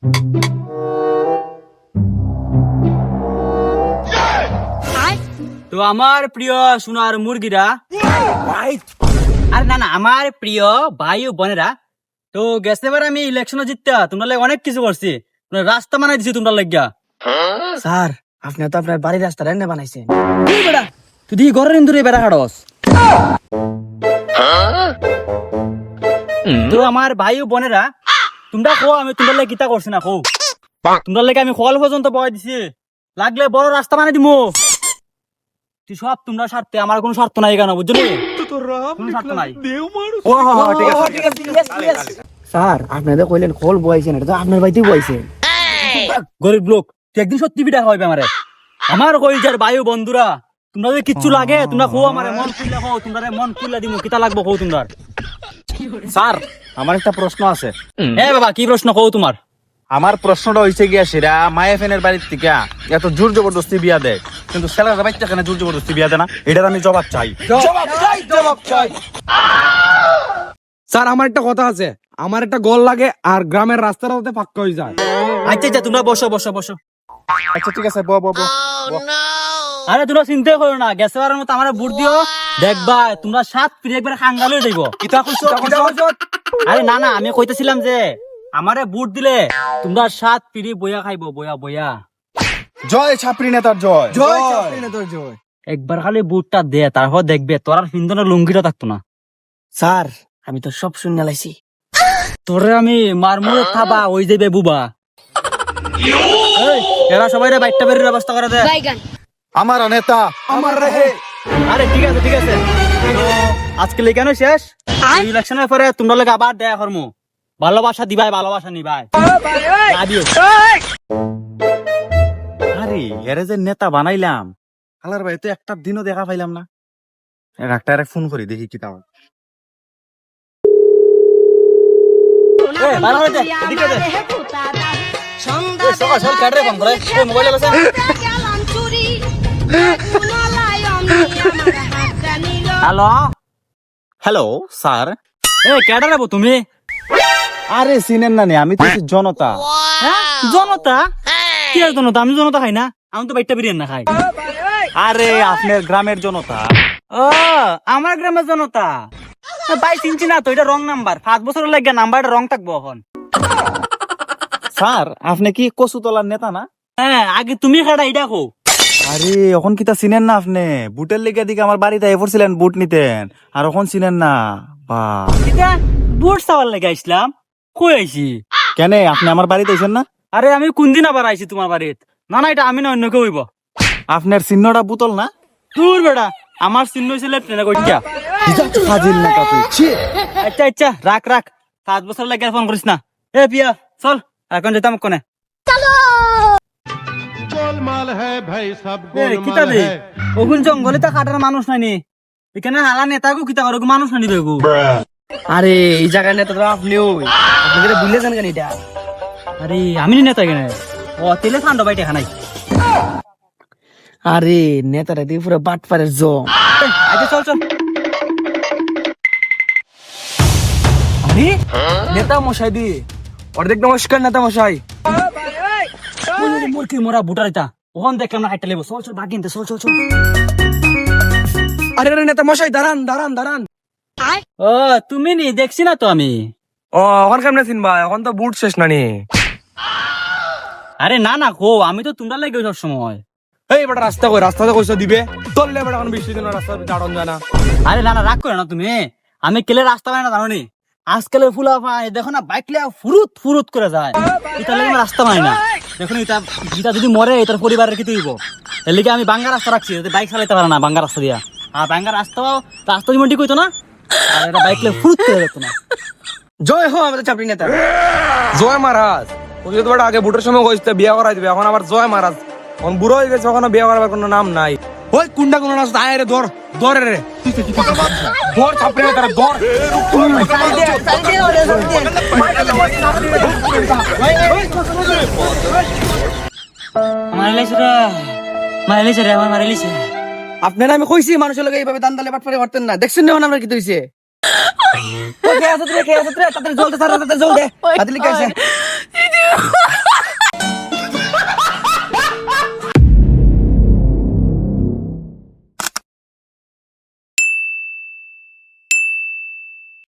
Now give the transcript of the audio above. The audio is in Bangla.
তো আমার প্রিয় সোনার মুরগিরা। আরে না না আমার প্রিয় ভাই ও বোনেরা তো গেছে এবার আমি ইলেকশনে জিততে। তোমরা লাগে অনেক কিছু করছি। রাস্তা বানাই দিছি তোমরা লাগিয়া। স্যার আপনি তো আপনার বাড়ির রাস্তা রান্না বানাইছেন। তুই বেড়া? তুই দি ঘরের ইন্দুরে বেড়া হাড়স। তো আমার ভাই ও বোনেরা তোমরা কো আমি তোমরা লাগে কিতা করছি না কো তোমরা লাগে আমি কল পর্যন্ত বয় দিছি। লাগলে বড় রাস্তা বানাই দিমু। তুই সব তোমরা স্বার্থে আমার কোনো স্বার্থ নাই কেন আছে। স্যার আপনি তো কইলেন কল বইছেন এটা তো আপনার বাড়িতেই বইছেন গরিব লোক তুই একদিন সত্যি বিটা হইবে আমারে। আমার কইজার বায়ু বন্ধুরা তোমরা যদি কিচ্ছু লাগে তোমরা কো আমারে মন খুললে কো তোমরা মন খুললে দিমু কিতা লাগবো কো তোমরা স্যার আমার একটা প্রশ্ন আছে। এ বাবা কি প্রশ্ন কো তোমার? আমার প্রশ্নটা হইছে গিয়া সেরা মায়া ফেনের বাড়ির থেকে এত জোর জবরদস্তি বিয়া দেয় কিন্তু ছেলেরা বাচ্চা কেন জোর জবরদস্তি বিয়া দেয় না। এটার আমি জবাব চাই। স্যার আমার একটা কথা আছে। আমার একটা গোল লাগে আর গ্রামের রাস্তাটা যাতে পাক্কা হয়ে যায়। আচ্ছা আচ্ছা তোমরা বসো বসো বসো। আচ্ছা ঠিক আছে ব ব ব আরে তোমরা চিন্তা করো না গ্যাস বারের মতো আমার বুট দিও। দেখবা তোমরা সাত পিড়ি একবার খাঙ্গালে যাইব। কিতা কইছো আরে না না আমি কইতেছিলাম যে আমারে বুট দিলে তোমরা সাত পিড়ি বইয়া খাইবো বইয়া বইয়া জয় ছাত্রী নেতার জয়। জয় চাকরি নেতার জয়। একবার খালি বুটটা দে তারপর দেখবে তোর আর হিন্দনের লুঙ্গিটা থাকতো না। স্যার আমি তো সব শুনে লাইছি। তোরে আমি মারমুরে খাবা ওই যাবে বুবা এই, এরা সবাই রে বাইকটা বেরিয়ে ব্যবস্থা করে দে। আমার নেতা আমার রেহে আরে ঠিক আছে ঠিক আছে। তো আজকে কেন শেষ। ইলেকশনের পরে তোমরা লোক আবার দেয়া করমু। ভালোবাসা দিবাই ভালোবাসা নিবাই। আরে এরে যে নেতা বানাইলাম। হালার ভাই তো একটা দিনও দেখা পাইলাম না। ডাক্তারে ফোন করি দেখি কি তাও সকাল সকাল ক্যাডরে ফোন করে। মোবাইল আছে হ্যালো হ্যালো স্যার এ ক্যাডারে বো তুমি? আরে চিনেন না নে, আমি তো হচ্ছি জনতা। হ্যাঁ? জনতা? কি আর জনতা? আমি জনতা খাই না। আমি তো বাইকটা বিরিয়ানি না খাই। আরে আপনার গ্রামের জনতা। ও আমার গ্রামের জনতা। ভাই চিনছি না তো এটা রং নাম্বার। পাঁচ বছর লাগে নাম্বারটা রং থাকব এখন। স্যার আপনি কি কচুতলার নেতা না? হ্যাঁ আগে তুমি খাটা এটা কো আরে এখন কিতা চিনেন না আপনি? বুটের লেগে দিকে আমার বাড়িতে এ পড়ছিলেন বুট নিতেন। আর এখন চিনেন না। বা। বুট চাওয়ার লেগে আসলাম কই আইছি? কেন আপনি আমার বাড়িতে আইছেন না? আরে আমি কোন দিন আবার আইছি তোমার বাড়িত? না না এটা আমি না অন্য কেউ হইব। আপনার চিহ্নটা বুতল না? দূর বেটা আমার চিহ্ন ছিল ট্রেনে কইটা। নেতা তুই ছি। আচ্ছা আচ্ছা রাখ রাখ। সাত বছর লাগে ফোন করিস না। এ পিয়া চল এখন যেতাম কোনে। কিতা দে ওগুন জঙ্গলে তা কাটার মানুষ নাই নি। এখানে হালা নেতাগো কিতা করো মানুষ নাই দেখো আরে এই জায়গায় নেতা তো আপনি ওই। আপনি করে ভুলেছেন কেন এটা? আরে আমি নেতা কেন? ও তেলে ঠান্ডা বাইটে খানাই। আরে নেতারা দিয়ে পুরো বাট পারের জম আচ্ছা চল চল। আরে নেতা মশাই দি। অর্ধেক নমস্কার নেতা মশাই। মুরকি মোরা বুটার এটা? ওখান দেখে আমরা হাইটা লেবো। চল চল বাকি নিতে চল চল চল। আরে আরে নেতা মশাই দাঁড়ান দাঁড়ান দাঁড়ান। ও তুমি নি দেখছি না তো আমি। ও এখন কেমনে চিনবা? এখন তো বুট শেষ নানি। আরে না না কো আমি তো তোমরা লাগে সব সময়। এই বেটা রাস্তা কই রাস্তাতে কইসা দিবে। চললে বেটা এখন বৃষ্টির জন্য রাস্তা দাঁড়ান যায় না। আরে না না রাগ করে না তুমি। আমি কেলে রাস্তা পাই না জানো নি আজকালে ফুলা পায় দেখো না বাইক লিয়া ফুরুত ফুরুত করে যায়। এটা লাগে রাস্তা পাই না। দেখো এটা এটা যদি মরে, এটার পরিবারের কি তুইব এর লিগে আমি বাঙ্গা রাস্তা রাখছি যাতে বাইক চালাইতে পারে না বাঙ্গা রাস্তা দিয়া। আর বাঙ্গা রাস্তাও রাস্তা যেমন ঠিক হইতো না, আর এটা বাইক লে ফুরুত করে যেত না। জয় হো আমাদের চাপড়ি নেতা। জয় মহারাজ। যে তোমার আগে বুটের সময় কইতে বিয়া করাই দিবে, এখন আবার জয় মহারাজ। এখন বুড়ো হয়ে গেছে, এখন বিয়া করার কোনো নাম নাই। ওই কুন্ডা কোন রাস্তা আয় রে ধর ধর রে। ধর চাপড়ি নেতা ধর। মারিলাইছে রে মারিলাইছে রে আমার মারিলাইছে আপনারা আমি কইছি মানুষের লগে এইভাবে দান দালে বাট পারে করতেন না। দেখছেন না আমরা কি হইছে কে আছে রে কে আছে রে তাদের জলতে সারা তাদের জল দে। তাদের লিখে আছে?